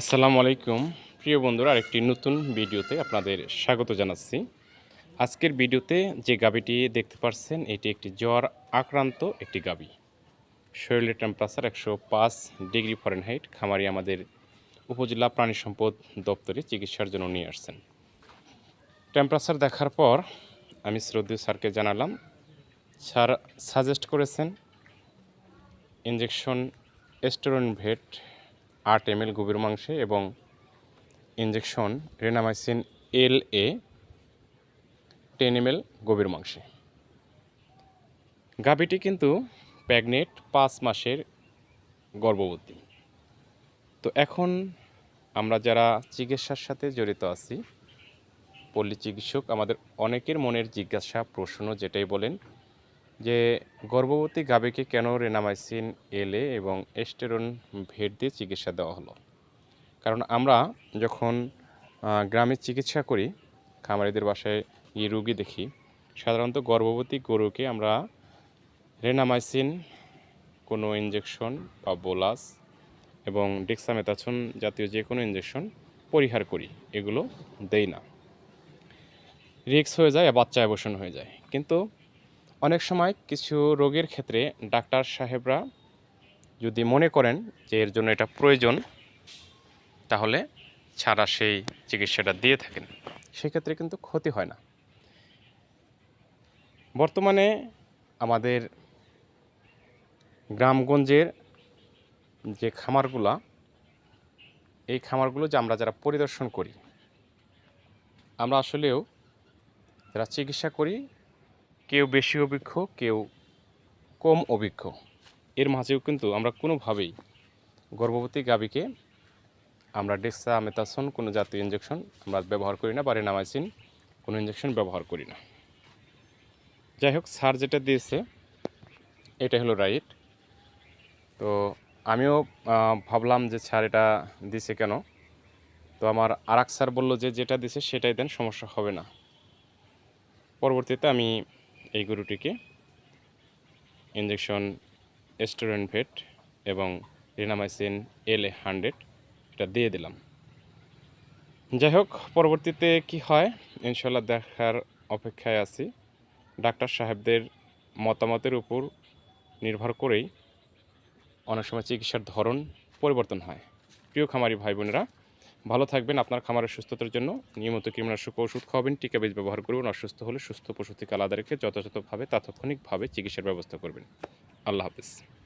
আসসালামু আলাইকুম। প্রিয় বন্ধুরা, আরেকটি নতুন ভিডিওতে আপনাদের স্বাগত জানাচ্ছি। আজকের ভিডিওতে যে গাবিটি দেখতে পাচ্ছেন এটি একটি জ্বর আক্রান্ত একটি গাবি শরীরের টেম্পারেচার একশো পাঁচ ডিগ্রি ফরেনহাইট খামারি আমাদের উপজেলা প্রাণী সম্পদ দপ্তরে চিকিৎসার জন্য নিয়ে আসছেন। টেম্পারেচার দেখার পর আমি শ্রদ্ধেয় স্যারকে জানালাম, স্যার সাজেস্ট করেছেন ইঞ্জেকশন এস্টোরন ভেট আট এম গভীর মাংসে এবং injection Renamycin L A ten M L গভীর মাংসে। গাভীটি কিন্তু প্যাগনেট পাঁচ মাসের গর্ভবতী। তো এখন আমরা যারা চিকিৎসার সাথে জড়িত আছি, পল্লী চিকিৎসক, আমাদের অনেকের মনের জিজ্ঞাসা, প্রশ্ন যেটাই বলেন যে গর্ভবতী গাভীকে কেন রেনামাইসিন এলে এবং এস্টেরন ভেট দিয়ে চিকিৎসা দেওয়া হলো? কারণ আমরা যখন গ্রামে চিকিৎসা করি, খামারিদের বাসায় গিয়ে রুগী দেখি, সাধারণত গর্ভবতী গরুকে আমরা রেনামাইসিন, কোনো ইঞ্জেকশন বা বোলাস এবং ডেক্সামেথাসন জাতীয় যে কোনো ইঞ্জেকশন পরিহার করি, এগুলো দেই না। রিক্স হয়ে যায় বাচ্চা অ্যাবর্ষণ হয়ে যায়। কিন্তু অনেক সময় কিছু রোগের ক্ষেত্রে ডাক্তার সাহেবরা যদি মনে করেন যে এর জন্য এটা প্রয়োজন, তাহলে ছাড়া সেই চিকিৎসাটা দিয়ে থাকেন। সেক্ষেত্রে কিন্তু ক্ষতি হয় না। বর্তমানে আমাদের গ্রামগঞ্জের যে খামারগুলা, এই খামারগুলো যে আমরা যারা পরিদর্শন করি, আমরা আসলেও যারা চিকিৎসা করি কেউ বেশি অভিজ্ঞ, কেউ কম অভিজ্ঞ। এর মাঝেও কিন্তু আমরা কোনোভাবেই গর্ভবতী গাভীকে আমরা ডেক্সা মেথাসন কোনো জাতীয় ইঞ্জেকশন আমরা ব্যবহার করি না বা রেনামাইসিন কোনো ইঞ্জেকশন ব্যবহার করি না। যাই হোক, স্যার যেটা দিয়েছে এটা হলো রাইট তো আমিও ভাবলাম যে স্যার এটা দিছে কেন? তো আমার আর স্যার বলল যে যেটা দিছে সেটাই দেন, সমস্যা হবে না। পরবর্তীতে আমি এই গরুটিকে ইঞ্জেকশন ভেট এবং রিনামাইসিন এল এ হান্ড্রেড এটা দিয়ে দিলাম। যাই হোক পরবর্তীতে কি হয়? ইনশাল্লাহ দেখার অপেক্ষায় আছি। ডাক্তার সাহেবদের মতামতের উপর নির্ভর করেই অনেক সময় চিকিৎসার ধরন পরিবর্তন হয়। প্রিয় খামারি ভাই বোনেরা ভালো থাকবেন আপনার খামারের সুস্থতার জন্য। নিয়মিত কীটনাশক ওষুধ খাওয়াবেন, টিকা বীজ ব্যবহার করবেন, অসুস্থ হলে সুস্থ পশু থেকে আলাদা রেখে যথাযথভাবে, তাৎক্ষণিকভাবে চিকিৎসার ব্যবস্থা করবেন। আল্লাহ হাফিজ।